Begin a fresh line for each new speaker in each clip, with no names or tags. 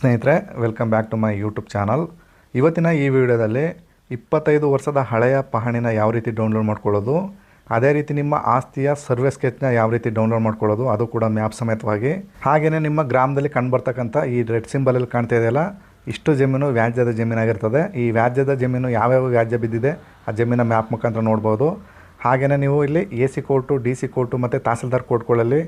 ಸ್ನೇಹಿತರೆ welcome back to my YouTube channel ಇವತ್ತಿನ ಈ ವಿಡಿಯೋದಲ್ಲಿ ಇಪ್ಪತ್ತೈದು ವರ್ಷದ ಹಳೆಯ ಪಹಣಿನ ಯಾವ ರೀತಿ ಡೌನ್ಲೋಡ್ ಮಾಡ್ಕೊಳ್ಳೋದು, ಅದೇ ರೀತಿ ನಿಮ್ಮ ಆಸ್ತಿಯ ಸರ್ವೆ ಸ್ಕೆಚ್ನ ಯಾವ ರೀತಿ ಡೌನ್ಲೋಡ್ ಮಾಡ್ಕೊಳ್ಳೋದು, ಅದು ಕೂಡ ಮ್ಯಾಪ್ ಸಮೇತವಾಗಿ. ಹಾಗೆಯೇ ನಿಮ್ಮ ಗ್ರಾಮದಲ್ಲಿ ಕಂಡುಬರ್ತಕ್ಕಂಥ ಈ ರೆಡ್ ಸಿಂಬಲಲ್ಲಿ ಕಾಣ್ತಾ ಇದೆಯಲ್ಲ ಇಷ್ಟು ಜಮೀನು ವ್ಯಾಜ್ಯದ ಜಮೀನಾಗಿರ್ತದೆ. ಈ ವ್ಯಾಜ್ಯದ ಜಮೀನು ಯಾವ್ಯಾವ ವ್ಯಾಜ್ಯ ಬಿದ್ದಿದೆ, ಆ ಜಮೀನ ಮ್ಯಾಪ್ ಮುಖಾಂತರ ನೋಡ್ಬೋದು. ಹಾಗೆಯೇ ನೀವು ಇಲ್ಲಿ A C court D C court ಮತ್ತು ತಹಸೀಲ್ದಾರ್ ಕೋರ್ಟ್ಗಳಲ್ಲಿ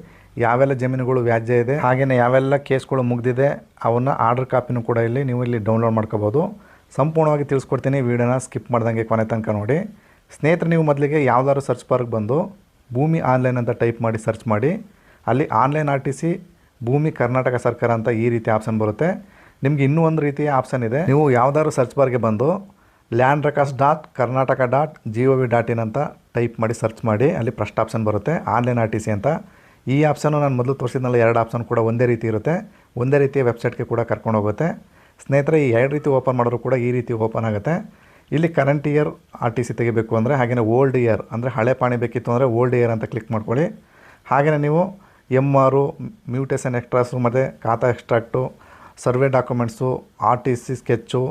ಯಾವೆಲ್ಲ ಜಮೀನುಗಳು ವ್ಯಾಜ್ಯ ಇದೆ ಹಾಗೆಯೇ ಯಾವೆಲ್ಲ ಕೇಸ್ಗಳು ಮುಗಿದಿದೆ, ಅವನ್ನ ಆರ್ಡರ್ ಕಾಪಿನೂ ಕೂಡ ಇಲ್ಲಿ ನೀವು ಇಲ್ಲಿ ಡೌನ್ಲೋಡ್ ಮಾಡ್ಕೋಬೋದು. ಸಂಪೂರ್ಣವಾಗಿ ತಿಳಿಸ್ಕೊಡ್ತೀನಿ, ವೀಡಿಯೋನ ಸ್ಕಿಪ್ ಮಾಡ್ದಂಗೆ ಕೊನೆ ತನಕ ನೋಡಿ. ಸ್ನೇಹಿತರೆ, ನೀವು ಮೊದಲಿಗೆ ಯಾವ್ದಾದ್ರು ಸರ್ಚ್ ಬಾರ್ಗೆ ಬಂದು ಭೂಮಿ ಆನ್ಲೈನ್ ಅಂತ ಟೈಪ್ ಮಾಡಿ ಸರ್ಚ್ ಮಾಡಿ. ಅಲ್ಲಿ ಆನ್ಲೈನ್ ಆರ್ ಟಿ ಭೂಮಿ ಕರ್ನಾಟಕ ಸರ್ಕಾರ ಅಂತ ಈ ರೀತಿ ಆಪ್ಷನ್ ಬರುತ್ತೆ. ನಿಮಗೆ ಇನ್ನೂ ಒಂದು ರೀತಿಯ ಆಪ್ಷನ್ ಇದೆ. ನೀವು ಯಾವ್ದಾದ್ರು ಸರ್ಚ್ ಬಾರ್ಗೆ ಬಂದು land records dot Karnataka dot G O V dot ಅಂತ ಟೈಪ್ ಮಾಡಿ ಸರ್ಚ್ ಮಾಡಿ. ಅಲ್ಲಿ ಫಸ್ಟ್ ಆಪ್ಷನ್ ಬರುತ್ತೆ ಆನ್ಲೈನ್ ಆರ್ ಟಿ ಸಿ ಅಂತ. ಈ ಆಪ್ಷನ್ನು ನಾನು ಮೊದಲು ತೋರಿಸಿದ್ನಲ್ಲ, ಎರಡು ಆಪ್ಷನ್ ಕೂಡ ಒಂದೇ ರೀತಿ ಇರುತ್ತೆ. ಒಂದೇ ರೀತಿಯ ವೆಬ್ಸೈಟ್ಗೆ ಕೂಡ ಕರ್ಕೊಂಡು ಹೋಗುತ್ತೆ. ಸ್ನೇಹಿತರೆ, ಈ ಎರಡು ರೀತಿ ಓಪನ್ ಮಾಡಿದ್ರು ಕೂಡ ಈ ರೀತಿ ಓಪನ್ ಆಗುತ್ತೆ. ಇಲ್ಲಿ current year R T C ತೆಗಿಬೇಕು ಅಂದರೆ ಹಾಗೆಯೇ ಓಲ್ಡ್ ಇಯರ್ ಅಂದರೆ, ಹಳೆ ಪಾಣಿ ಬೇಕಿತ್ತು ಅಂದರೆ ಓಲ್ಡ್ ಇಯರ್ ಅಂತ ಕ್ಲಿಕ್ ಮಾಡ್ಕೊಳ್ಳಿ. ಹಾಗೆಯೇ ನೀವು ಎಂ ಆರು ಮ್ಯೂಟೇಷನ್ ಎಕ್ಸ್ಟ್ರಾಸು, ಮತ್ತು khata extract, survey documents, R T C sketch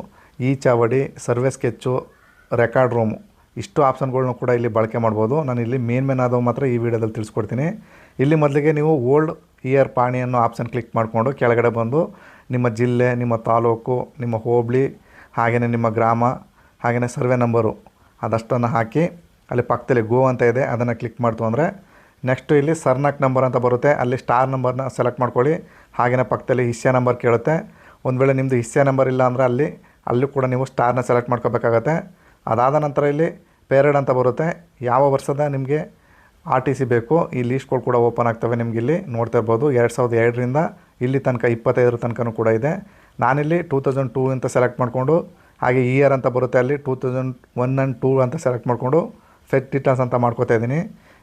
ಈ ಚಾವಡಿ ಸರ್ವೆ ಸ್ಕೆಚ್ಚು, ರೆಕಾರ್ಡ್ ರೂಮು. ಇಷ್ಟು ಆಪ್ಷನ್ಗಳನ್ನೂ ಕೂಡ ಇಲ್ಲಿ ಬಳಕೆ ಮಾಡ್ಬೋದು. ನಾನು ಇಲ್ಲಿ ಮೇನ್ ಮೇನ್ ಆದವು ಮಾತ್ರ ಈ ವಿಡಿಯೋದಲ್ಲಿ ತಿಳಿಸ್ಕೊಡ್ತೀನಿ. ಇಲ್ಲಿ ಮೊದಲಿಗೆ ನೀವು ಓಲ್ಡ್ ಇಯರ್ ಪಾಣಿ ಅನ್ನೋ ಆಪ್ಷನ್ ಕ್ಲಿಕ್ ಮಾಡಿಕೊಂಡು ಕೆಳಗಡೆ ಬಂದು ನಿಮ್ಮ ಜಿಲ್ಲೆ, ನಿಮ್ಮ ತಾಲೂಕು, ನಿಮ್ಮ ಹೋಬಳಿ ಹಾಗೆಯೇ ನಿಮ್ಮ ಗ್ರಾಮ ಹಾಗೆಯೇ ಸರ್ವೆ ನಂಬರು ಅದಷ್ಟನ್ನು ಹಾಕಿ ಅಲ್ಲಿ ಪಕ್ಕದಲ್ಲಿ ಗೋ ಅಂತ ಇದೆ, ಅದನ್ನು ಕ್ಲಿಕ್ ಮಾಡ್ತು ಅಂದರೆ ನೆಕ್ಸ್ಟು ಇಲ್ಲಿ ಸರ್ನಾಕ್ ನಂಬರ್ ಅಂತ ಬರುತ್ತೆ. ಅಲ್ಲಿ ಸ್ಟಾರ್ ನಂಬರ್ನ ಸೆಲೆಕ್ಟ್ ಮಾಡ್ಕೊಳ್ಳಿ. ಹಾಗೆಯೇ ಪಕ್ಕದಲ್ಲಿ ಹಿಸ್ಸೆ ನಂಬರ್ ಕೇಳುತ್ತೆ. ಒಂದು ವೇಳೆ ನಿಮ್ಮದು ಹಿಸ್ಸೆ ನಂಬರ್ ಇಲ್ಲ ಅಂದರೆ ಅಲ್ಲಿ, ಅಲ್ಲೂ ಕೂಡ ನೀವು ಸ್ಟಾರ್ನ ಸೆಲೆಕ್ಟ್ ಮಾಡ್ಕೋಬೇಕಾಗತ್ತೆ. ಅದಾದ ನಂತರ ಇಲ್ಲಿ ಪೇರಡ್ ಅಂತ ಬರುತ್ತೆ. ಯಾವ ವರ್ಷದ ನಿಮಗೆ ಆರ್ ಟಿ ಸಿ ಬೇಕು? ಈ ಲೀಸ್ಟ್ಗಳು ಕೂಡ ಓಪನ್ ಆಗ್ತವೆ ನಿಮ್ಗೆ ಇಲ್ಲಿ ನೋಡ್ತಾ ಇರ್ಬೋದು. ಎರಡು ಸಾವಿರದ ಎರಡರಿಂದ ಇಲ್ಲಿ ತನಕ ಇಪ್ಪತ್ತೈದರ ತನಕನೂ ಕೂಡ ಇದೆ. ನಾನಿಲ್ಲಿ ಟೂ ತೌಸಂಡ್ ಟೂ ಅಂತ ಸೆಲೆಕ್ಟ್ ಮಾಡಿಕೊಂಡು, ಹಾಗೆ ಇಯರ್ ಅಂತ ಬರುತ್ತೆ ಅಲ್ಲಿ two thousand one and two ಅಂತ ಸೆಲೆಕ್ಟ್ ಮಾಡಿಕೊಂಡು ಫೆಟ್ ಡಿಟೇಲ್ಸ್ ಅಂತ ಮಾಡ್ಕೋತಾ ಇದ್ದೀನಿ.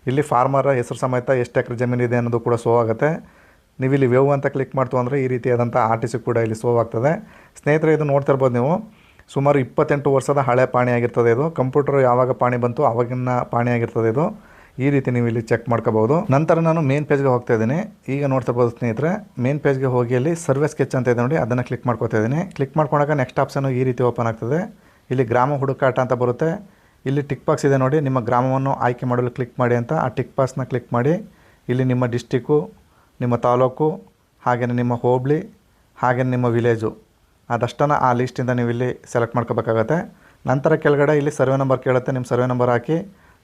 ಇಲ್ಲಿ ಫಾರ್ಮರ ಹೆಸರು ಸಮೇತ ಎಷ್ಟು ಎಕರೆ ಜಮೀನು ಇದೆ ಅನ್ನೋದು ಕೂಡ ಸೋ ಆಗುತ್ತೆ. ನೀವು ಇಲ್ಲಿ ವೇವ್ ಅಂತ ಕ್ಲಿಕ್ ಮಾಡ್ತು ಅಂದರೆ ಈ ರೀತಿಯಾದಂಥ ಆರ್ ಟಿ ಸಿ ಕೂಡ ಇಲ್ಲಿ ಸೋ ಆಗ್ತದೆ. ಸ್ನೇಹಿತರೆ, ಇದು ನೋಡ್ತಾ ಇರ್ಬೋದು ನೀವು. ಸುಮಾರು ಇಪ್ಪತ್ತೆಂಟು ವರ್ಷದ ಹಳೆ ಪಾಣಿ ಆಗಿರ್ತದೆ ಇದು. ಕಂಪ್ಯೂಟರ್ ಯಾವಾಗ ಪಾಣಿ ಬಂತು ಆವಾಗಿನ ಪಾಣಿ ಆಗಿರ್ತದೆ ಇದು. ಈ ರೀತಿ ನೀವು ಇಲ್ಲಿ ಚೆಕ್ ಮಾಡ್ಕೋಬೋದು ನಂತರ ನಾನು ಮೇನ್ ಪೇಜ್ಗೆ ಹೋಗ್ತಾ ಇದ್ದೀನಿ. ಈಗ ನೋಡ್ತಾ ಇರ್ಬೋದು ಸ್ನೇಹಿತರೆ, ಮೇನ್ ಪೇಜ್ಗೆ ಹೋಗಿ ಅಲ್ಲಿ ಸರ್ವೆ ಸ್ಕೆಚ್ ಅಂತ ಇದೆ ನೋಡಿ, ಅದನ್ನು ಕ್ಲಿಕ್ ಮಾಡ್ಕೋತಾ ಇದ್ದೀನಿ. ಕ್ಲಿಕ್ ಮಾಡ್ಕೊಂಡಾಗ ನೆಕ್ಸ್ಟ್ ಆಪ್ಷನ್ ಈ ರೀತಿ ಓಪನ್ ಆಗ್ತದೆ. ಇಲ್ಲಿ ಗ್ರಾಮ ಹುಡುಕಾಟ ಅಂತ ಬರುತ್ತೆ. ಇಲ್ಲಿ ಟಿಕ್ ಬಾಕ್ಸ್ ಇದೆ ನೋಡಿ, ನಿಮ್ಮ ಗ್ರಾಮವನ್ನು ಆಯ್ಕೆ ಮಾಡಲು ಕ್ಲಿಕ್ ಮಾಡಿ ಅಂತ ಆ ಟಿಕ್ ಬಾಕ್ಸ್ನ ಕ್ಲಿಕ್ ಮಾಡಿ, ಇಲ್ಲಿ ನಿಮ್ಮ ಡಿಸ್ಟಿಕ್ಕು ನಿಮ್ಮ ತಾಲೂಕು ಹಾಗೆಯೇ ನಿಮ್ಮ ಹೋಬಳಿ ಹಾಗೆಯೇ ನಿಮ್ಮ ವಿಲೇಜು ಅದಷ್ಟನ್ನು ಆ ಲಿಸ್ಟಿಂದ ನೀವು ಇಲ್ಲಿ ಸೆಲೆಕ್ಟ್ ಮಾಡ್ಕೋಬೇಕಾಗತ್ತೆ. ನಂತರ ಕೆಳಗಡೆ ಇಲ್ಲಿ ಸರ್ವೆ ನಂಬರ್ ಕೇಳುತ್ತೆ. ನಿಮ್ಮ ಸರ್ವೆ ನಂಬರ್ ಹಾಕಿ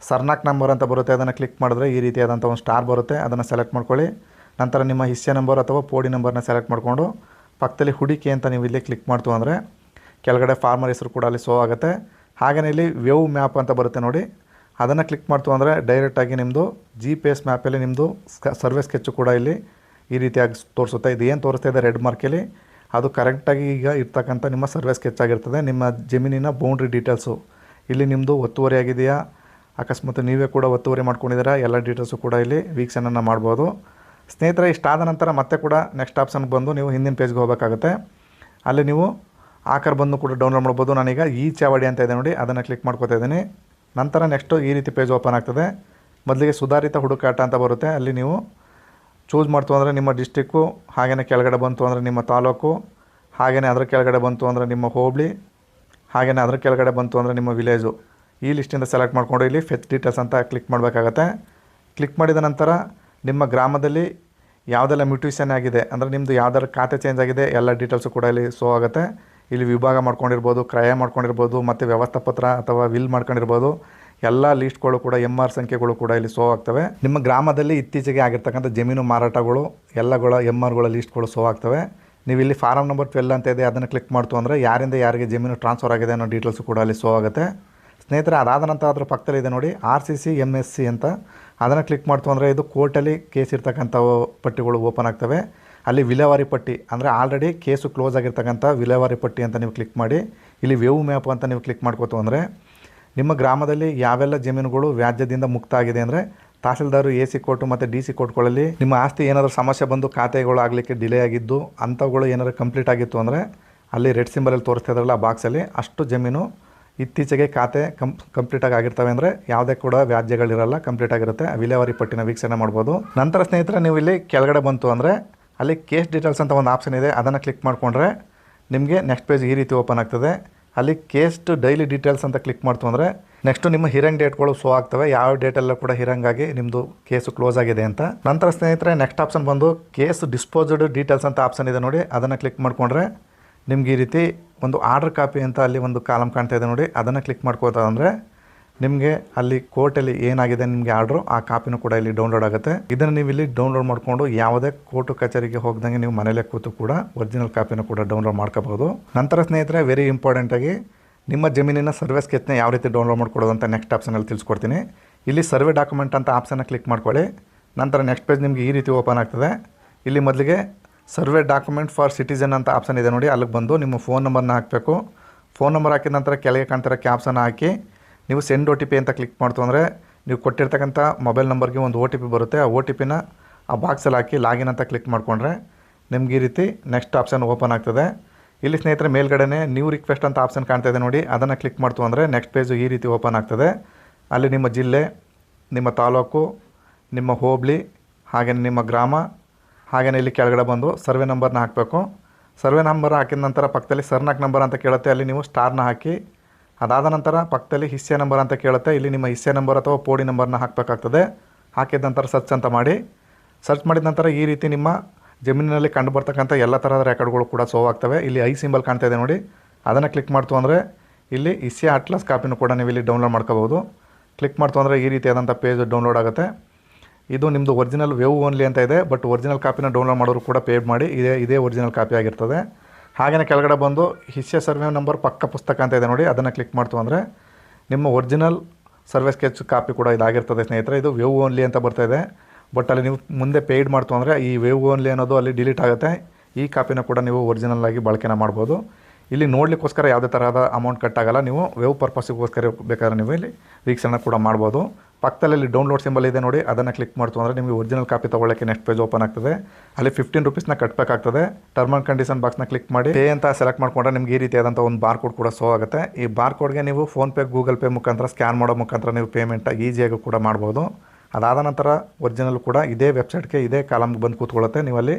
ಸರ್ನಾಕ್ ನಂಬರ್ ಅಂತ ಬರುತ್ತೆ. ಅದನ್ನು ಕ್ಲಿಕ್ ಮಾಡಿದ್ರೆ ಈ ರೀತಿಯಾದಂಥ ಒಂದು ಸ್ಟಾರ್ ಬರುತ್ತೆ. ಅದನ್ನು ಸೆಲೆಕ್ಟ್ ಮಾಡ್ಕೊಳ್ಳಿ. ನಂತರ ನಿಮ್ಮ ಹಿಸ್ಸೆ ನಂಬರ್ ಅಥವಾ ಪೋಡಿ ನಂಬರ್ನ ಸೆಲೆಕ್ಟ್ ಮಾಡಿಕೊಂಡು ಪಕ್ಕದಲ್ಲಿ ಹುಡಿಕೆ ಅಂತ ನೀವು ಇಲ್ಲಿ ಕ್ಲಿಕ್ ಮಾಡ್ತು ಅಂದರೆ ಕೆಳಗಡೆ ಫಾರ್ಮರ್ ಹೆಸರು ಕೂಡ ಅಲ್ಲಿ ಸೋ ಆಗುತ್ತೆ. ಹಾಗೆಯೇ ಇಲ್ಲಿ ವ್ಯವ್ ಮ್ಯಾಪ್ ಅಂತ ಬರುತ್ತೆ ನೋಡಿ. ಅದನ್ನು ಕ್ಲಿಕ್ ಮಾಡ್ತು ಅಂದರೆ ಡೈರೆಕ್ಟಾಗಿ ನಿಮ್ಮದು ಜಿ ಪಿ ಎಸ್ ಮ್ಯಾಪಲ್ಲಿ ನಿಮ್ಮದು ಸರ್ವೆ ಸ್ಕೆಚ್ಚು ಕೂಡ ಇಲ್ಲಿ ಈ ರೀತಿಯಾಗಿ ತೋರಿಸುತ್ತೆ. ಇದು ಏನು ತೋರಿಸ್ತಾ ಇದೆ? ರೆಡ್ ಮಾರ್ಕಲ್ಲಿ ಅದು ಕರೆಕ್ಟಾಗಿ ಈಗ ಇರ್ತಕ್ಕಂಥ ನಿಮ್ಮ ಸರ್ವೆ ಸ್ಕೆಚ್ ಆಗಿರ್ತದೆ ನಿಮ್ಮ ಜಮೀನಿನ ಬೌಂಡ್ರಿ ಡೀಟೇಲ್ಸು ಇಲ್ಲಿ ನಿಮ್ಮದು ಒತ್ತುವರಿ ಆಗಿದೆಯಾ? ಅಕಸ್ಮಾತ್ ನೀವೇ ಕೂಡ ಒತ್ತುವರಿ ಮಾಡ್ಕೊಂಡಿದ್ದೀರಾ? ಎಲ್ಲ ಡೀಟೇಲ್ಸು ಕೂಡ ಇಲ್ಲಿ ವೀಕ್ಷಣೆಯನ್ನು ಮಾಡ್ಬೋದು. ಸ್ನೇಹಿತರೆ ಇಷ್ಟಾದ ನಂತರ ಮತ್ತೆ ಕೂಡ ನೆಕ್ಸ್ಟ್ ಆಪ್ಷನ್ಗೆ ಬಂದು ನೀವು ಹಿಂದಿನ ಪೇಜ್ಗೆ ಹೋಗಬೇಕಾಗುತ್ತೆ. ಅಲ್ಲಿ ನೀವು ಆಕರ್ ಬಂದು ಕೂಡ ಡೌನ್ಲೋಡ್ ಮಾಡ್ಬೋದು. ನಾನೀಗ ಈ ಚಾವಡಿ ಅಂತ ಇದೆ ನೋಡಿ, ಅದನ್ನು ಕ್ಲಿಕ್ ಮಾಡ್ಕೋತಾ ಇದ್ದೀನಿ. ನಂತರ ನೆಕ್ಸ್ಟು ಈ ರೀತಿ ಪೇಜ್ ಓಪನ್ ಆಗ್ತದೆ. ಮೊದಲಿಗೆ ಸುಧಾರಿತ ಹುಡುಕಾಟ ಅಂತ ಬರುತ್ತೆ. ಅಲ್ಲಿ ನೀವು ಚೂಸ್ ಮಾಡ್ತು ಅಂದರೆ ನಿಮ್ಮ ಡಿಸ್ಟಿಕ್ಕು ಹಾಗೆಯೇ ಕೆಳಗಡೆ ಬಂತು ಅಂದರೆ ನಿಮ್ಮ ತಾಲೂಕು ಹಾಗೆಯೇ ಅದರ ಕೆಳಗಡೆ ಬಂತು ಅಂದರೆ ನಿಮ್ಮ ಹೋಬಳಿ ಹಾಗೆಯೇ ಅದರ ಕೆಳಗಡೆ ಬಂತು ಅಂದರೆ ನಿಮ್ಮ ವಿಲೇಜು ಈ ಲಿಸ್ಟಿಂದ ಸೆಲೆಕ್ಟ್ ಮಾಡಿಕೊಂಡು ಇಲ್ಲಿ ಫೆಚ್ ಡೀಟೇಲ್ಸ್ ಅಂತ ಕ್ಲಿಕ್ ಮಾಡಬೇಕಾಗತ್ತೆ. ಕ್ಲಿಕ್ ಮಾಡಿದ ನಂತರ ನಿಮ್ಮ ಗ್ರಾಮದಲ್ಲಿ ಯಾವುದೆಲ್ಲ ಮ್ಯೂಟೇಷನ್ ಆಗಿದೆ, ಅಂದರೆ ನಿಮ್ಮದು ಯಾವ್ದಾದ್ರು ಖಾತೆ ಚೇಂಜ್ ಆಗಿದೆ, ಎಲ್ಲ ಡೀಟೇಲ್ಸು ಕೂಡ ಇಲ್ಲಿ ಸೋ ಆಗುತ್ತೆ. ಇಲ್ಲಿ ವಿಭಾಗ ಮಾಡ್ಕೊಂಡಿರ್ಬೋದು, ಕ್ರಯ ಮಾಡ್ಕೊಂಡಿರ್ಬೋದು, ಮತ್ತು ವ್ಯವಸ್ಥಾಪತ್ರ ಅಥವಾ ವಿಲ್ ಮಾಡ್ಕೊಂಡಿರ್ಬೋದು. ಎಲ್ಲ ಲಿಸ್ಟ್ಗಳು ಕೂಡ ಎಂ ಆರ್ ಸಂಖ್ಯೆಗಳು ಕೂಡ ಇಲ್ಲಿ ಸೋ ಆಗ್ತವೆ. ನಿಮ್ಮ ಗ್ರಾಮದಲ್ಲಿ ಇತ್ತೀಚೆಗೆ ಆಗಿರ್ತಕ್ಕಂಥ ಜಮೀನು ಮಾರಾಟಗಳು, ಎಲ್ಲಗಳ ಎಂ ಆರ್ಗಳ ಲೀಸ್ಟ್ಗಳು ಸೋ ಆಗ್ತವೆ. ನೀವು ಇಲ್ಲಿ ಫಾರಮ್ ನಂಬರ್ ಟ್ವೆಲ್ ಅಂತ ಇದೆ, ಅದನ್ನು ಕ್ಲಿಕ್ ಮಾಡ್ತು ಅಂದರೆ ಯಾರಿಂದ ಯಾರಿಗೆ ಜಮೀನು ಟ್ರಾನ್ಸ್ಫರ್ ಆಗಿದೆ ಅನ್ನೋ ಡೀಟೇಲ್ಸ್ ಕೂಡ ಅಲ್ಲಿ ಸೋ ಆಗುತ್ತೆ. ಸ್ನೇಹಿತರೆ, ಅದಾದ ನಂತರ ಅದ್ರ ಪಕ್ಕದಲ್ಲಿ ಇದೆ ನೋಡಿ R C C M S C ಅಂತ. ಅದನ್ನು ಕ್ಲಿಕ್ ಮಾಡ್ತು ಅಂದರೆ ಇದು ಕೋರ್ಟಲ್ಲಿ ಕೇಸ್ ಇರ್ತಕ್ಕಂಥ ಪಟ್ಟಿಗಳು ಓಪನ್ ಆಗ್ತವೆ. ಅಲ್ಲಿ ವಿಲೇವಾರಿ ಪಟ್ಟಿ ಅಂದರೆ ಆಲ್ರೆಡಿ ಕೇಸು ಕ್ಲೋಸ್ ಆಗಿರ್ತಕ್ಕಂಥ ವಿಲೇವಾರಿ ಪಟ್ಟಿ ಅಂತ ನೀವು ಕ್ಲಿಕ್ ಮಾಡಿ. ಇಲ್ಲಿ ವೇವ್ ಮ್ಯಾಪ್ ಅಂತ ನೀವು ಕ್ಲಿಕ್ ಮಾಡ್ಕೋತು ಅಂದರೆ ನಿಮ್ಮ ಗ್ರಾಮದಲ್ಲಿ ಯಾವೆಲ್ಲ ಜಮೀನುಗಳು ವ್ಯಾಜ್ಯದಿಂದ ಮುಕ್ತ ಆಗಿದೆ ಅಂದರೆ ತಹಸೀಲ್ದಾರು ಎ ಸಿ ಕೋರ್ಟು ಮತ್ತು ಡಿ ಸಿ ಕೋರ್ಟ್ಗಳಲ್ಲಿ ನಿಮ್ಮ ಆಸ್ತಿ ಏನಾದರೂ ಸಮಸ್ಯೆ ಬಂದು ಖಾತೆಗಳು ಆಗಲಿಕ್ಕೆ ಡಿಲೇ ಆಗಿದ್ದು ಅಂಥವುಗಳು ಏನಾದರೂ ಕಂಪ್ಲೀಟ್ ಆಗಿತ್ತು ಅಂದರೆ ಅಲ್ಲಿ ರೆಡ್ ಸಿಂಬಲಲ್ಲಿ ತೋರಿಸ್ತಾ ಇದ್ರಲ್ಲ ಆ ಬಾಕ್ಸಲ್ಲಿ ಅಷ್ಟು ಜಮೀನು ಇತ್ತೀಚೆಗೆ ಖಾತೆ ಕಂಪ್ ಕಂಪ್ಲೀಟಾಗಿ ಆಗಿರ್ತವೆ ಅಂದರೆ ಯಾವುದೇ ಕೂಡ ವ್ಯಾಜ್ಯಗಳಿರಲ್ಲ ಕಂಪ್ಲೀಟ್ ಆಗಿರುತ್ತೆ. ವಿಲೇವಾರಿ ಪಟ್ಟಿನ ವೀಕ್ಷಣೆ ಮಾಡ್ಬೋದು. ನಂತರ ಸ್ನೇಹಿತರೆ, ನೀವು ಇಲ್ಲಿ ಕೆಳಗಡೆ ಬಂತು ಅಂದರೆ ಅಲ್ಲಿ ಕೇಸ್ ಡೀಟೇಲ್ಸ್ ಅಂತ ಒಂದು ಆಪ್ಷನ್ ಇದೆ. ಅದನ್ನು ಕ್ಲಿಕ್ ಮಾಡಿಕೊಂಡ್ರೆ ನಿಮಗೆ ನೆಕ್ಸ್ಟ್ ಪೇಜ್ ಈ ರೀತಿ ಓಪನ್ ಆಗ್ತದೆ. ಅಲ್ಲಿ ಕೇಸ್ಟ್ ಡೈಲಿ ಡೀಟೇಲ್ಸ್ ಅಂತ ಕ್ಲಿಕ್ ಮಾಡ್ತು ಅಂದರೆ ನೆಕ್ಸ್ಟು ನಿಮ್ಮ ಹಿರಂಗ್ ಡೇಟ್ಗಳು ಶೋ ಆಗ್ತವೆ. ಯಾವ ಡೇಟೆಲ್ಲ ಕೂಡ ಹಿರಂಗ್ ಆಗಿ ನಿಮ್ಮದು ಕೇಸು ಕ್ಲೋಸ್ ಆಗಿದೆ ಅಂತ. ನಂತರ ಸ್ನೇಹಿತರೆ ನೆಕ್ಸ್ಟ್ ಆಪ್ಷನ್ ಬಂದು ಕೇಸ್ ಡಿಸ್ಪೋಸ್ಡ್ ಡೀಟೇಲ್ಸ್ ಅಂತ ಆಪ್ಷನ್ ಇದೆ ನೋಡಿ. ಅದನ್ನು ಕ್ಲಿಕ್ ಮಾಡಿಕೊಂಡ್ರೆ ನಿಮ್ಗೆ ಈ ರೀತಿ ಒಂದು ಆರ್ಡರ್ ಕಾಪಿ ಅಂತ ಅಲ್ಲಿ ಒಂದು ಕಾಲಮ್ ಕಾಣ್ತಾ ಇದೆ ನೋಡಿ. ಅದನ್ನು ಕ್ಲಿಕ್ ಮಾಡ್ಕೋತಾ ಅಂದರೆ ನಿಮಗೆ ಅಲ್ಲಿ ಕೋರ್ಟಲ್ಲಿ ಏನಾಗಿದೆ ನಿಮಗೆ ಆರ್ಡ್ರು, ಆ ಕಾಪಿನೂ ಕೂಡ ಇಲ್ಲಿ ಡೌನ್ಲೋಡ್ ಆಗುತ್ತೆ. ಇದನ್ನು ನೀವು ಇಲ್ಲಿ ಡೌನ್ಲೋಡ್ ಮಾಡಿಕೊಂಡು ಯಾವುದೇ ಕೋರ್ಟು ಕಚೇರಿಗೆ ಹೋಗ್ದಂಗೆ ನೀವು ಮನೆಯಲ್ಲೇ ಕೂತು ಕೂಡ ಒರಿಜಿನಲ್ ಕಾಪಿನೂ ಕೂಡ ಡೌನ್ಲೋಡ್ ಮಾಡ್ಕೋಬಹುದು ನಂತರ ಸ್ನೇಹಿತರೆ ವೆರಿ ಇಂಪಾರ್ಟೆಂಟಾಗಿ ನಿಮ್ಮ ಜಮೀನಿನ ಸರ್ವೆ ಸ್ಕೆಚ್ನ ಯಾವ ರೀತಿ ಡೌನ್ಲೋಡ್ ಮಾಡ್ಕೊಡೋದು ಅಂತ ನೆಕ್ಸ್ಟ್ ಆಪ್ಷನಲ್ಲಿ ತಿಳಿಸ್ಕೊಡ್ತೀನಿ. ಇಲ್ಲಿ ಸರ್ವೆ ಡಾಕ್ಯುಮೆಂಟ್ ಅಂತ ಆಪ್ಷನ್ನ ಕ್ಲಿಕ್ ಮಾಡ್ಕೊಳ್ಳಿ. ನಂತರ ನೆಕ್ಸ್ಟ್ ಪೇಜ್ ನಿಮಗೆ ಈ ರೀತಿ ಓಪನ್ ಆಗ್ತದೆ. ಇಲ್ಲಿ ಮೊದಲಿಗೆ ಸರ್ವೆ ಡಾಕ್ಯುಮೆಂಟ್ ಫಾರ್ ಸಿಟಿಜನ್ ಅಂತ ಆಪ್ಷನ್ ಇದೆ ನೋಡಿ, ಅಲ್ಲಿಗೆ ಬಂದು ನಿಮ್ಮ ಫೋನ್ ನಂಬರ್ನ ಹಾಕಬೇಕು. ಫೋನ್ ನಂಬರ್ ಹಾಕಿದ ನಂತರ ಕೆಳಗೆ ಕಾಣ್ತಿರೋ ಕ್ಯಾಪ್ಸನ್ನು ಹಾಕಿ ನೀವು ಸೆಂಡ್ ಒ ಟಿ ಪಿ ಅಂತ ಕ್ಲಿಕ್ ಮಾಡ್ತು ಅಂದರೆ ನೀವು ಕೊಟ್ಟಿರ್ತಕ್ಕಂಥ ಮೊಬೈಲ್ ನಂಬರ್ಗೆ ಒಂದು ಒ ಟಿ ಪಿ ಬರುತ್ತೆ. ಆ ಒ ಟಿ ಪಿನ ಆ ಬಾಕ್ಸಲ್ಲಿ ಹಾಕಿ ಲಾಗಿನ್ ಅಂತ ಕ್ಲಿಕ್ ಮಾಡಿಕೊಂಡ್ರೆ ನಿಮ್ಗೆ ಈ ರೀತಿ ನೆಕ್ಸ್ಟ್ ಆಪ್ಷನ್ ಓಪನ್ ಆಗ್ತದೆ. ಇಲ್ಲಿ ಸ್ನೇಹಿತರೆ, ಮೇಲ್ಗಡೆನೇ ನ್ಯೂ ರಿಕ್ವೆಸ್ಟ್ ಅಂತ ಆಪ್ಷನ್ ಕಾಣ್ತಾ ಇದೆ ನೋಡಿ. ಅದನ್ನು ಕ್ಲಿಕ್ ಮಾಡ್ತು ಅಂದರೆ ನೆಕ್ಸ್ಟ್ ಪೇಜು ಈ ರೀತಿ ಓಪನ್ ಆಗ್ತದೆ. ಅಲ್ಲಿ ನಿಮ್ಮ ಜಿಲ್ಲೆ, ನಿಮ್ಮ ತಾಲೂಕು, ನಿಮ್ಮ ಹೋಬಳಿ ಹಾಗೆಯೇ ನಿಮ್ಮ ಗ್ರಾಮ ಹಾಗೆಯೇ ಇಲ್ಲಿ ಕೆಳಗಡೆ ಬಂದು ಸರ್ವೆ ನಂಬರ್ನ ಹಾಕಬೇಕು. ಸರ್ವೆ ನಂಬರ್ ಹಾಕಿದ ನಂತರ ಪಕ್ಕದಲ್ಲಿ ಸರ್ನಾಕ್ ನಂಬರ್ ಅಂತ ಕೇಳುತ್ತೆ. ಅಲ್ಲಿ ನೀವು ಸ್ಟಾರ್ನ ಹಾಕಿ ಅದಾದ ನಂತರ ಪಕ್ಕದಲ್ಲಿ ಹಿಸ್ಸೆ ನಂಬರ್ ಅಂತ ಕೇಳುತ್ತೆ. ಇಲ್ಲಿ ನಿಮ್ಮ ಹಿಸ್ಸೆ ನಂಬರ್ ಅಥವಾ ಪೋಡಿ ನಂಬರ್ನ ಹಾಕಬೇಕಾಗ್ತದೆ. ಹಾಕಿದ ನಂತರ ಸರ್ಚ್ ಅಂತ ಮಾಡಿ. ಸರ್ಚ್ ಮಾಡಿದ ನಂತರ ಈ ರೀತಿ ನಿಮ್ಮ ಜಮೀನಿನಲ್ಲಿ ಕಂಡು ಬರ್ತಕ್ಕಂಥ ಎಲ್ಲ ಥರದ ರೆಕಾರ್ಡ್ಗಳು ಕೂಡ ಸೋ ಆಗ್ತವೆ. ಇಲ್ಲಿ ಐ ಸಿಂಬಲ್ ಕಾಣ್ತಾ ಇದೆ ನೋಡಿ. ಅದನ್ನು ಕ್ಲಿಕ್ ಮಾಡ್ತು ಅಂದರೆ ಇಲ್ಲಿ ಇಸ್ಸೆ ಅಟ್ಲಸ್ ಕಾಪಿನೂ ಕೂಡ ನೀವು ಇಲ್ಲಿ ಡೌನ್ಲೋಡ್ ಮಾಡ್ಕೋಬೋದು ಕ್ಲಿಕ್ ಮಾಡ್ತು ಅಂದರೆ ಈ ರೀತಿಯಾದಂಥ ಪೇಜ್ ಡೌನ್ಲೋಡ್ ಆಗುತ್ತೆ. ಇದು ನಿಮ್ಮದು ಒರಿಜಿನಲ್ ವೇವ್ ಓನ್ಲಿ ಅಂತ ಇದೆ. ಬಟ್ ಒರಿಜಿನಲ್ ಕಾಪಿನ ಡೌನ್ಲೋಡ್ ಮಾಡೋರು ಕೂಡ ಪೇ ಮಾಡಿ. ಇದೇ ಇದೇ ಒರಿಜಿನಲ್ ಕಾಪಿ ಆಗಿರ್ತದೆ. ಹಾಗೆಯೇ ಕೆಳಗಡೆ ಬಂದು ಹಿಸ್ಸೆ ಸರ್ವೆ ನಂಬರ್ ಪಕ್ಕ ಪುಸ್ತಕ ಅಂತ ಇದೆ ನೋಡಿ, ಅದನ್ನು ಕ್ಲಿಕ್ ಮಾಡ್ತು ಅಂದರೆ ನಿಮ್ಮ ಒರಿಜಿನಲ್ ಸರ್ವೆ ಸ್ಕೆಚ್ ಕಾಪಿ ಕೂಡ ಇದಾಗಿರ್ತದೆ ಸ್ನೇಹಿತರೆ. ಇದು ವೇವ್ ಓನ್ಲಿ ಅಂತ ಬರ್ತಾ ಇದೆ. ಬಟ್ ಅಲ್ಲಿ ನೀವು ಮುಂದೆ ಪೇಯ್ಡ್ ಮಾಡ್ತು ಅಂದರೆ ಈ ವೇವ್ ಓನ್ಲಿ ಅನ್ನೋದು ಅಲ್ಲಿ ಡಿಲೀಟ್ ಆಗುತ್ತೆ. ಈ ಕಾಪಿನ ಕೂಡ ನೀವು ಒರಿಜಿನಲ್ ಆಗಿ ಬಳಕೆನ ಮಾಡ್ಬೋದು. ಇಲ್ಲಿ ನೋಡಲಿಕ್ಕೋಸ್ಕರ ಯಾವುದೇ ತರಹದ ಅಮೌಂಟ್ ಕಟ್ಟಾಗಲ್ಲ ನೀವು ವೇವ್ ಪರ್ಪಸ್ಗೋಸ್ಕರ ಬೇಕಾದ್ರೆ ನೀವು ಇಲ್ಲಿ ವೀಕ್ಷಣೆ ಕೂಡ ಮಾಡ್ಬೋದು. ಪಕ್ಕದಲ್ಲಿ ಡೌನ್ಲೋಡ್ ಸಿಂಬಲ್ ಇದೆ ನೋಡಿ, ಅದನ್ನು ಕ್ಲಿಕ್ ಮಾಡ್ತು ಅಂದರೆ ನಿಮಗೆ ಒರಿಜಿನಲ್ ಕಾಪಿ ತೊಗೊಳ್ಳೋಕ್ಕೆ ನೆಕ್ಸ್ಟ್ ಪೇಜ್ ಓಪನ್ ಆಗ್ತದೆ. ಅಲ್ಲಿ ಫಿಫ್ಟೀನ್ ರುಪೀಸ್ನ ಕಟ್ಟಬೇಕಾಗ್ತದೆ ಟರ್ಮ್ ಆ್ಯಂಡ್ ಕಂಡೀಷನ್ ಬಾಕ್ಸ್ನ ಕ್ಲಿಕ್ ಮಾಡಿ ಪೇ ಅಂತ ಸೆಲೆಕ್ಟ್ ಮಾಡಿಕೊಂಡ್ರೆ ನಿಮ್ಗೆ ಈ ರೀತಿಯಾದಂಥ ಒಂದು ಬಾರ್ ಕೋಡ್ ಕೂಡ ಸೋ ಆಗುತ್ತೆ. ಈ ಬಾರ್ ಕೋಡ್ಗೆ ನೀವು ಫೋನ್ಪೇ ಗೂಗಲ್ ಪೇ ಮುಖಾಂತರ ಸ್ಕ್ಯಾನ್ ಮಾಡೋ ಮುಖಾಂತರ ನೀವು ಪೇಮೆಂಟ್ ಈಸಿಯಾಗಿ ಕೂಡ ಮಾಡ್ಬೋದು. ಅದಾದ ನಂತರ ಒರಿಜಿನಲ್ ಕೂಡ ಇದೇ ವೆಬ್ಸೈಟ್ಗೆ ಇದೇ ಕಾಲಮ್ಗೆ ಬಂದು ಕೂತ್ಕೊಳ್ಳುತ್ತೆ. ನೀವಲ್ಲಿ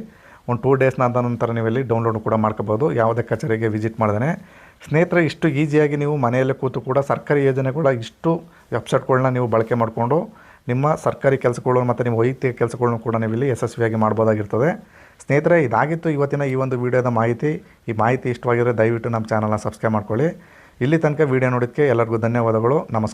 ಒಂದು ಟೂ ಡೇಸ್ನ ಆದ ನಂತರ ನೀವು ಅಲ್ಲಿ ಡೌನ್ಲೋಡ್ ಕೂಡ ಮಾಡ್ಕೋಬೋದು. ಯಾವುದೇ ಕಚೇರಿಗೆ ವಿಸಿಟ್ ಮಾಡ್ದೇ ಸ್ನೇಹಿತರೆ, ಇಷ್ಟು ಈಸಿಯಾಗಿ ನೀವು ಮನೆಯಲ್ಲೇ ಕೂತು ಕೂಡ ಸರ್ಕಾರಿ ಯೋಜನೆಗಳ ಇಷ್ಟು ವೆಬ್ಸೈಟ್ಗಳನ್ನ ನೀವು ಬಳಕೆ ಮಾಡಿಕೊಂಡು ನಿಮ್ಮ ಸರ್ಕಾರಿ ಕೆಲಸಗಳನ್ನು ಮತ್ತು ನಿಮ್ಮ ವೈಯಕ್ತಿಕ ಕೆಲಸಗಳನ್ನು ಕೂಡ ನೀವು ಇಲ್ಲಿ ಯಶಸ್ವಿಯಾಗಿ ಮಾಡ್ಬೋದಾಗಿರ್ತದೆ. ಸ್ನೇಹಿತರೆ, ಇದಾಗಿತ್ತು ಇವತ್ತಿನ ಈ ಒಂದು ವಿಡಿಯೋದ ಮಾಹಿತಿ. ಈ ಮಾಹಿತಿ ಇಷ್ಟವಾಗಿದ್ದರೆ ದಯವಿಟ್ಟು ನಮ್ಮ ಚಾನಲ್ನ ಸಬ್ಸ್ಕ್ರೈಬ್ ಮಾಡ್ಕೊಳ್ಳಿ. ಇಲ್ಲಿ ತನಕ ವಿಡಿಯೋ ನೋಡೋದಕ್ಕೆ ಎಲ್ಲರಿಗೂ ಧನ್ಯವಾದಗಳು. ನಮಸ್ಕಾರ.